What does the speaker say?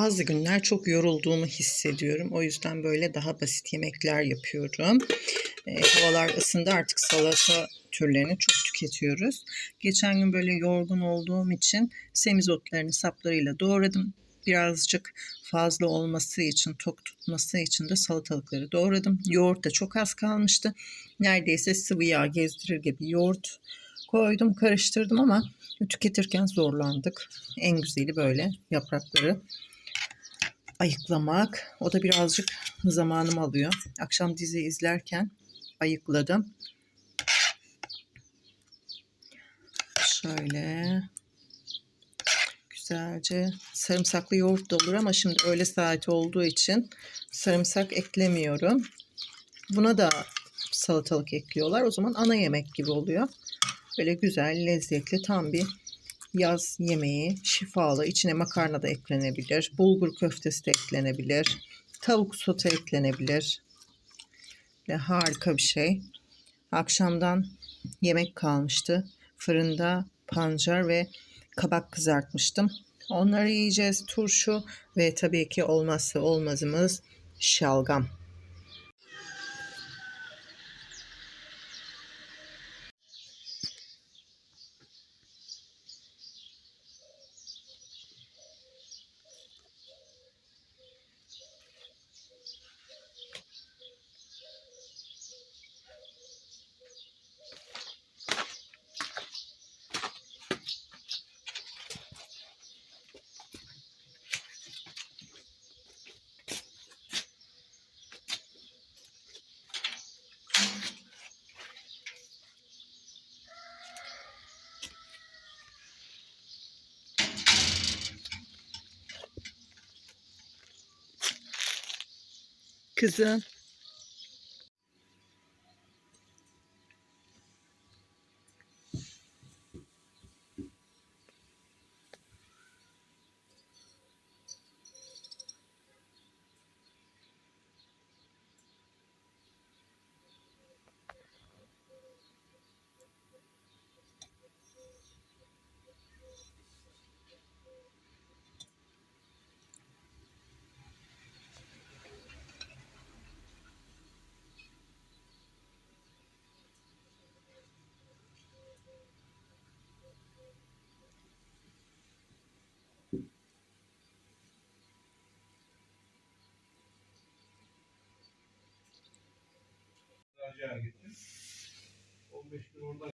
bazı günler çok yorulduğumu hissediyorum. O yüzden böyle daha basit yemekler yapıyorum. E, havalar ısındı artık salata türlerini çok tüketiyoruz. Geçen gün böyle yorgun olduğum için semizotlarını saplarıyla doğradım. Birazcık fazla olması için, tok tutması için de salatalıkları doğradım. Yoğurt da çok az kalmıştı. Neredeyse sıvı yağ gezdirir gibi yoğurt koydum, karıştırdım ama tüketirken zorlandık. En güzeli böyle yaprakları ayıklamak. O da birazcık zamanım alıyor. Akşam dizi izlerken ayıkladım. Şöyle güzelce sarımsaklı yoğurt da olur ama şimdi öğle saati olduğu için sarımsak eklemiyorum. Buna da salatalık ekliyorlar. O zaman ana yemek gibi oluyor. Böyle güzel, lezzetli tam bir yaz yemeği. Şifalı. İçine makarna da eklenebilir. Bulgur köftesi de eklenebilir. Tavuk sote eklenebilir. Ve harika bir şey. Akşamdan yemek kalmıştı. Fırında pancar ve kabak kızartmıştım. Onları yiyeceğiz. Turşu ve tabii ki olmazsa olmazımız şalgam. Kızım. Racia'ya gittim. 15 gün orada